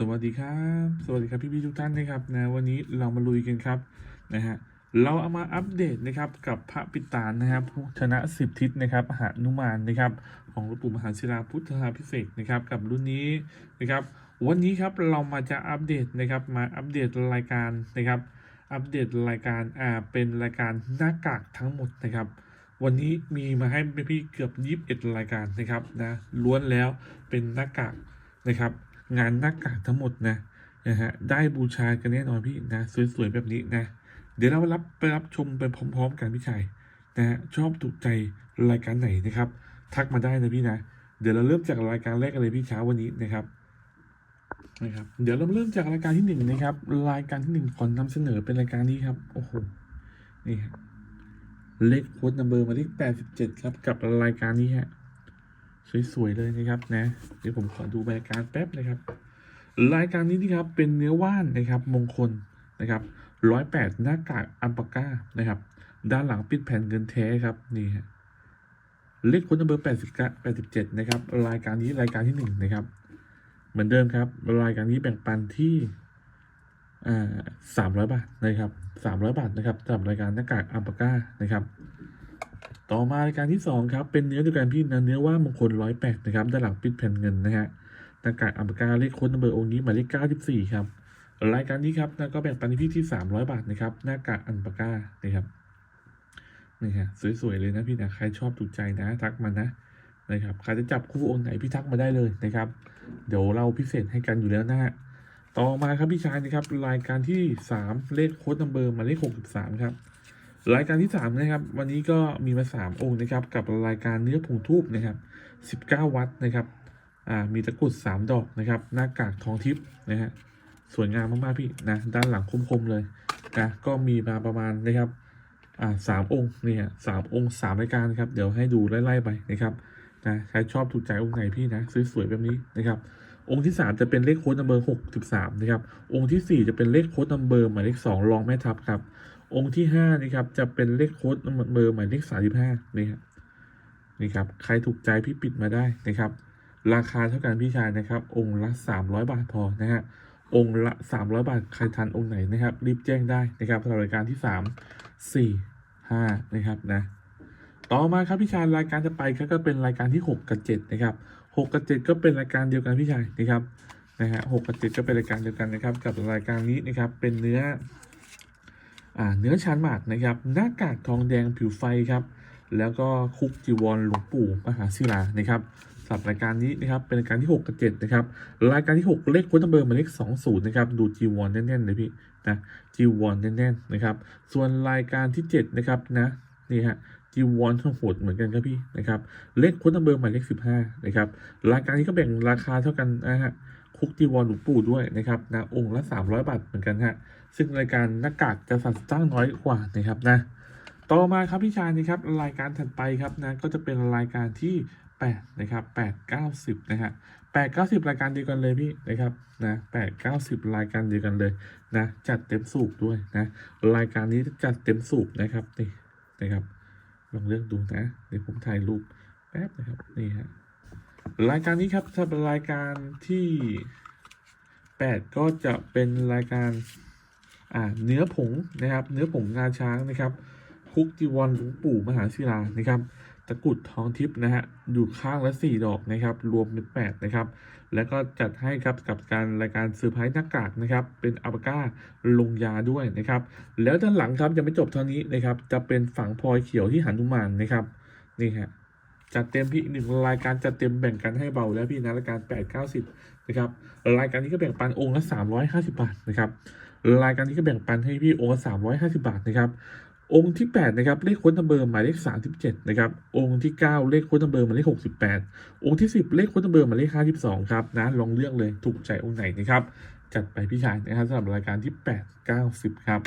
สวัสดีครับ สวัสดีครับพี่พี่ๆทุกท่านนะครับนะวันนี้เรามาลุยกันครับนะฮะเราเอามาอัปเดตนะครับกับพระปิตานนะครับชนะสิบทิศนะครับหานุมานนะครับ ของหลวงปู่มหาศิลาพุทธาพิเศษนะครับกับรุ่นนี้นะครับ วันนี้ครับเรามาจะอัปเดตนะครับมาอัปเดตรายการนะครับ อัปเดตรายการอ่าเป็นรายการหน้ากากทั้งหมดนะครับวันนี้มีมาให้พี่ๆเกือบยีิบเอ็ดรายการนะครับนะล้วนแล้วเป็นหน้ากากนะครับ งานหน้ากากทั้งหมดนะนะฮะได้บูชากันแน่นอนพี่นะสวยๆแบบนี้นะ เดี๋ยวเรารับไปรับชมไปพร้อม ๆ กันพี่ชายนะฮะชอบถูกใจรายการไหนนะครับ ทักมาได้นะพี่นะ เดี๋ยวเราเริ่มจากรายการแรกกันเลยพี่เช้าวันนี้นะครับนะครับเดี๋ยวเราเริ่มจากรายการที่หนึ่งนะครับ รายการที่หนึ่งขอนำเสนอเป็นรายการนี้ครับโอ้โหนี่ครับเลขโค้ดนัมเบอร์มาเลขแปดสิบเจ็ดครับกับรายการนี้ฮะ สวยๆเลยนะครับนะเดี๋ยวผมขอดูรายการแป๊บนะครับ รายการนี้นะครับเป็นเนื้อว่านนะครับมงคลนะครับร้อยแปดหน้ากากอัมปาก้านะครับ ด้านหลังปิดแผ่นเงินแท้ครับนี่ฮะเลขคนนัมเบอร์แปดสิบเก้าแปดสิบเจ็ดนะครับ รายการนี้รายการที่หนึ่งนะครับ เหมือนเดิมครับ รายการนี้แบ่งปันที่สามร้อยบาทนะครับสามร้อยบาทนะครับสำหรับรายการหน้ากากอัมปาก้านะครับ ต่อมารายการที่สองครับ เป็นเนื้อเดียวกันพี่นะเนื้อว่ามงคลร้อยแปดนะครับด้านหลังปิดแผ่นเงินนะฮะหน้ากากอัมปากาเลขค้นัมเบอร์องค์นี้หมายเลข94ครับ รายการนี้ครับนะก็แบ่งปันให้พี่ที่300บาทนะครับหน้ากากอัมปากานะครับนี่ฮะสวยๆเลยนะพี่นะใครชอบถูกใจนะทักมานะนะครับใครจะจับคู่องค์ไหนพี่ทักมาได้เลยนะครับ เดี๋ยวเราพิเศษให้กันอยู่แล้วนะฮะต่อมาครับพี่ชายนะครับรายการที่3เลขโค้ดนัมเบอร์หมายเลข63ครับ รายการที่3นะครับ วันนี้ก็มีมา 3 องค์นะครับ กับรายการเนื้อผงทูบนะครับ19 วัตต์นะครับอ่ามีตะกรุดสามดอกนะครับ หน้ากากทองทิพย์นะฮะสวยงามมากๆพี่นะด้านหลังคมๆเลยนะก็มีมาประมาณนะครับอ่าสามองค์เนี่ยสามองค์สามรายการนะครับเดี๋ยวให้ดูไล่ๆไปนะครับนะใครชอบถูกใจองค์ไหนพี่นะสวยๆแบบนี้นะครับองค์ที่สามจะเป็นเลขโค้ดนัมเบอร์หกสิบสามนะครับองค์ที่สี่จะเป็นเลขโค้ดนัมเบอร์หมายเลขสองรองแม่ทัพครับ องค์ที่ห้านี่ครับจะเป็นเลขโค้ดเบอร์หมายเลขสามสิบห้านี่ครับนี่ครับใครถูกใจพี่ปิดมาได้นะครับ ราคาเท่ากันพี่ชายนะครับ องค์ละ300บาทพอนะฮะองค์ละ300บาทใครทันองค์ไหนนะครับ รีบแจ้งได้นะครับสำหรับรายการที่3 4 5นะครับนะต่อมาครับพี่ชายรายการจะไปครับก็เป็นรายการที่6กับ7นะครับ6กับ7ก็เป็นรายการเดียวกันพี่ชายนะครับนะฮะ6กับ7ก็เป็นรายการเดียวกันนะครับ กับรายการนี้นะครับเป็นเนื้อ เนื้อชานหมากนะครับหน้ากากทองแดงผิวไฟครับแล้วก็คุกจีวรหลวงปู่มหาศิลานะครับสำหรับรายการนี้นะครับเป็นรายการที่ 6 กับ 7 นะครับ รายการที่ 6 เลขค้ดนัมเบอร์หมายเลข20 นะครับ ดูจีวอนแน่นๆเลยพี่นะจีวอนแน่นๆนะครับ ส่วนรายการที่ 7 นะครับนะนี่ฮะจีวอนทั้งโหดเหมือนกันครับพี่นะครับเลขค้ดนัมเบอร์หมายเลข15 นะครับ รายการนี้ก็แบ่งราคาเท่ากันนะฮะ คุกจีวรหลวงปู่ด้วยนะครับนะองค์ละ 300 บาทเหมือนกันฮะซึ่งรายการหน้ากากจะสั่งจ้างน้อยกว่านะครับนะต่อมาครับพี่ชายนะครับรายการถัดไปครับนะก็จะเป็นรายการที่ 8 นะครับ 8 90 นะฮะ8 90 รายการเดียวกันเลยพี่นะครับนะ8 90 รายการเดียวกันเลยนะจัดเต็มสูบด้วยนะรายการนี้จัดเต็มสูบนะครับนี่นะครับลองเลือกดูนะเดี๋ยวผมถ่ายรูปแป๊บนะครับนี่ฮะ รายการนี้ครับถ้าเป็นรายการที่8ก็จะเป็นรายการเนื้อผงนะครับ เนื้อผงงาช้างนะครับ คุกจีวรหลวงปู่มหาศิลานะครับ ตะกุดทองทิพย์นะฮะอยู่ข้างละสี่ดอกนะครับ รวมเป็นแปดนะครับ แล้วก็จัดให้ครับกับการรายการซอร์ไพรส์หน้ากากนะครับ เป็นอัปก้าลงยาด้วยนะครับ แล้วด้านหลังครับยังไม่จบเท่านี้นะครับ จะเป็นฝังพลอยเขียวที่หันุมานนะครับนี่ฮะ จัดเต็มพี่อีกหนึ่งรายการจัดเต็มแบ่งกันให้เบาแล้วพี่นะรายการแปดเก้าสิบนะครับรายการนี้ก็แบ่งปันองค์ละสามร้อยห้าสิบบาทนะครับรายการนี้ก็แบ่งปันให้พี่องค์ละสามร้อยห้าสิบาทนะครับองค์ที่8นะครับเลขค้ดนัมเบอร์หมายเลข 37นะครับองค์ที่ 9 เลขค้ดนัมเบอร์หมายเลข 68 องค์ที่ 10 เลขค้ดนัมเบอร์หมายเลข 52 ครับนะลองเลือกเลยถูกใจองค์ไหนนะครับจัดไปพี่ชายนะครับสำหรับรายการที่ 8 9 10ครับ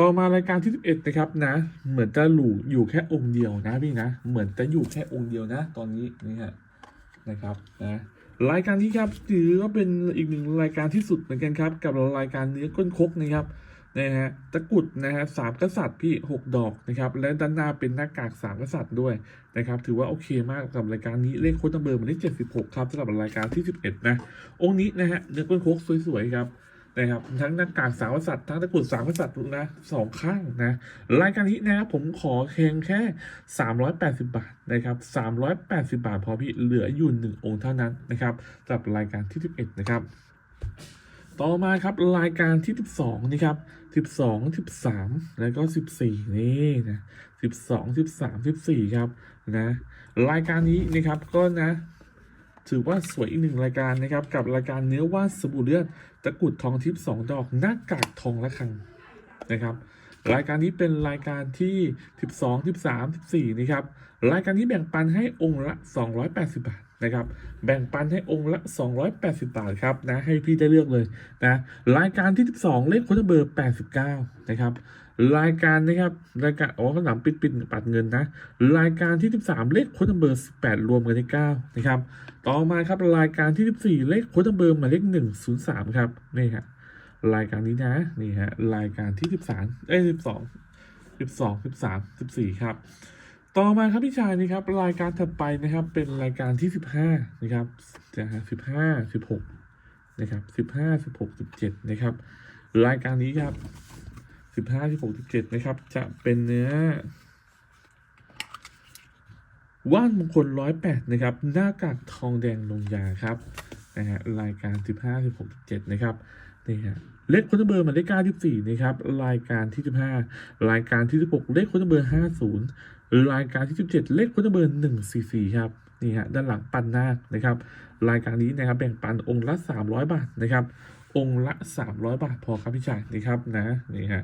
ต่อมารายการที่ 11 นะครับนะ เหมือนจะหลูอยู่แค่องค์เดียวนะพี่นะ เหมือนจะอยู่แค่องค์เดียวนะ ตอนนี้นี่ฮะนะครับนะรายการนี้ครับถือว่าเป็นอีกหนึ่งรายการที่สุดเหมือนกันครับ กับรายการเนื้อก้นคกนะครับนะฮะตะกุดนะฮะสามกษัตริย์พี่หกดอกนะครับและด้านหน้าเป็นหน้ากากสามกษัตริย์ด้วยนะครับถือว่าโอเคมากกับรายการนี้เลขโค้ดนัมเบอร์มันได้เจ็ดสิบหกครับสำหรับรายการที่สิบเอ็ดนะ องค์นี้นะฮะเนื้อก้นคกสวยๆครับ นะครับทั้งหน้ากากสามกษัตริย์ทั้งตะกรุดสามกษัตริย์นะสองข้างนะรายการนี้นะครับผมขอเพียงแค่ 380 บาทนะครับ380 บาทพอพี่เหลืออยู่หนึ่งองค์เท่านั้นนะครับสำหรับรายการที่ 11 นะครับต่อมาครับรายการที่ 12 นี่ครับ 12 13 แล้วก็ 14 นี่นะ12 13 14 ครับนะรายการนี้นะครับก็นะ ถือว่าสวยอีกหนึ่งรายการนะครับ กับรายการเนื้อว่านสบู่เลือดตะกุดทองทิพย์สองดอกหน้ากากทองละคังนะครับ รายการนี้เป็นรายการที่ 12 13 14 นะครับ รายการนี้แบ่งปันให้องค์ละ 280 บาท นะครับ แบ่งปันให้องค์ละ 280 บาทครับนะให้พี่ได้เลือกเลยนะรายการที่ 12 เลขคนเบอร์ 89 นะครับ รายการนะครับรายการอ๋อข้างหลังปิดปิดปัดเงินนะ รายการที่ 13 เลขคนเบอร์ 18 รวมกันได้9นะครับ ต่อมาครับรายการที่ 14 เลขคนเบอร์หมายเลข103 ครับนี่ครับรายการนี้นะนี่ฮะรายการที่สิบสามเอ้ยสิบสองสิบสองสิบสามสิบสี่ครับ ต่อมาครับพี่ชายนี่ครับรายการถัดไปนะครับ เป็นรายการที่สิบห้านะครับจะฮะสิบห้าสิบหกนะครับสิบห้าสิบหกสิบเจ็ดนะครับ รายการนี้ครับสิบห้าสิบหกสิบเจ็ดนะครับ จะเป็นเนื้อว่านมงคลร้อยแปดนะครับ หน้ากากทองแดงลงยาครับนะฮะรายการสิบห้าสิบหกสิบเจ็ดนะครับนี่ฮะเลขคนเบอร์หมายเลขเก้าที่สี่นะครับ รายการที่สิบห้ารายการที่สิบหกเลขคนเบอร์ห้าศูนย์ รายการที่สิบเจ็ดเลขคนเบอร์หนึ่งสี่สี่ครับนี่ฮะด้านหลังปันนาคนะครับ รายการนี้นะครับแบ่งปันองค์ละสามร้อยบาทนะครับ องค์ละสามร้อยบาทพอครับพี่ชายนี่ครับนะนี่ฮะ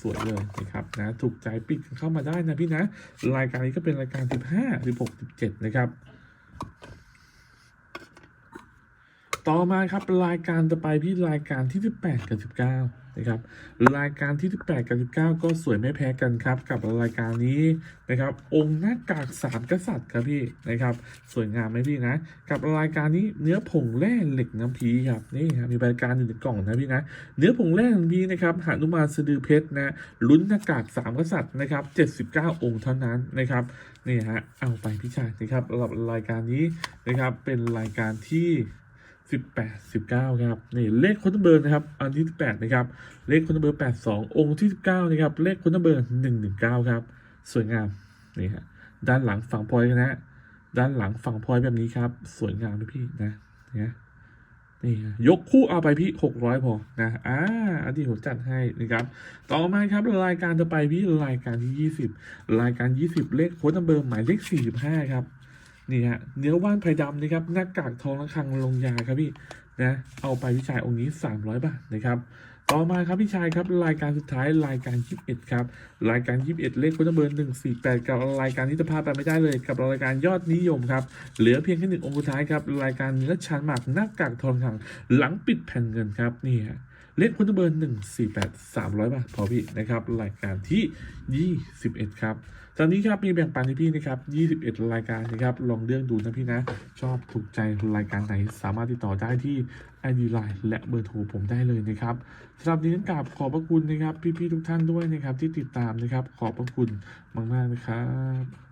สวยๆเลยนะครับนะถูกใจปิดเข้ามาได้นะพี่นะ รายการนี้ก็เป็นรายการสิบห้าสิบหกสิบเจ็ดนะครับ ต่อมาครับรายการต่อไปพี่รายการที่ 18 กับ 19 นะครับ รายการที่ 18 กับ 19 ก็สวยไม่แพ้กันครับ กับรายการนี้นะครับ องค์หน้ากากสามกษัตริย์ครับพี่นะครับ สวยงามไหมพี่นะ กับรายการนี้เนื้อผงแร่เหล็กน้ำพีครับนี่ครับมีรายการอยู่ในกล่องนะพี่นะ เนื้อผงแร่น้ำพีนะครับหานุมานสดือเพชรนะลุ้นหน้ากากสามกษัตริย์นะครับ79 องค์เท่านั้นนะครับนี่ฮะเอาไปพี่ชายนะครับสำหรับรายการนี้นะครับเป็นรายการที่ สิบแปดสิบเก้าครับนี่เลขคนเบอร์นะครับ อันที่สิบแปดนะครับ เลขคนเบอร์แปดสององค์ที่สิบเก้านะครับ เลขคนเบอร์หนึ่งหนึ่งเก้าครับ สวยงามนี่ฮะด้านหลังฝั่งพลอยนะ ด้านหลังฝั่งพลอยแบบนี้ครับ สวยงามด้วยพี่นะนะนี่ยกคู่เอาไปพี่หกร้อยพอนะอ่าอันที่ผมจัดให้นะครับ ต่อมาครับรายการต่อไปพี่รายการที่ยี่สิบรายการยี่สิบเลขโค้ดนัมเบอร์หมายเลขสี่สิบห้าครับ นี่ฮะเนื้อว่านไผ่ดำนะครับหน้ากากทองระฆังลงยาครับพี่นะเอาไปพี่ชายองค์นี้ 300 บาทนะครับ ต่อมาครับพี่ชายครับรายการสุดท้ายรายการ 21 ครับ รายการ 21 เลขคนเบอร์148 กับรายการที่จะพาไปไม่ได้เลยกับรายการยอดนิยมครับ เหลือเพียงแค่หนึ่งองค์สุดท้ายครับรายการเนื้อชันหมากหน้ากากทองคังหลังปิดแผ่นเงินครับนี่ฮะเลขคนเบอร์148 300 บาทพอพี่นะครับรายการที่ 21 ครับ ตอนนี้ครับมีแบ่งปันให้พี่นะครับ 21 รายการนะครับลองเลือกดูนะพี่นะ ชอบถูกใจรายการไหนสามารถติดต่อได้ที่ ID Line และเบอร์โทรผมได้เลยนะครับสำหรับนี้ต้องกราบขอบพระคุณนะครับ พี่ๆทุกท่านด้วยนะครับที่ติดตามนะครับขอบพระคุณมากๆนะครับ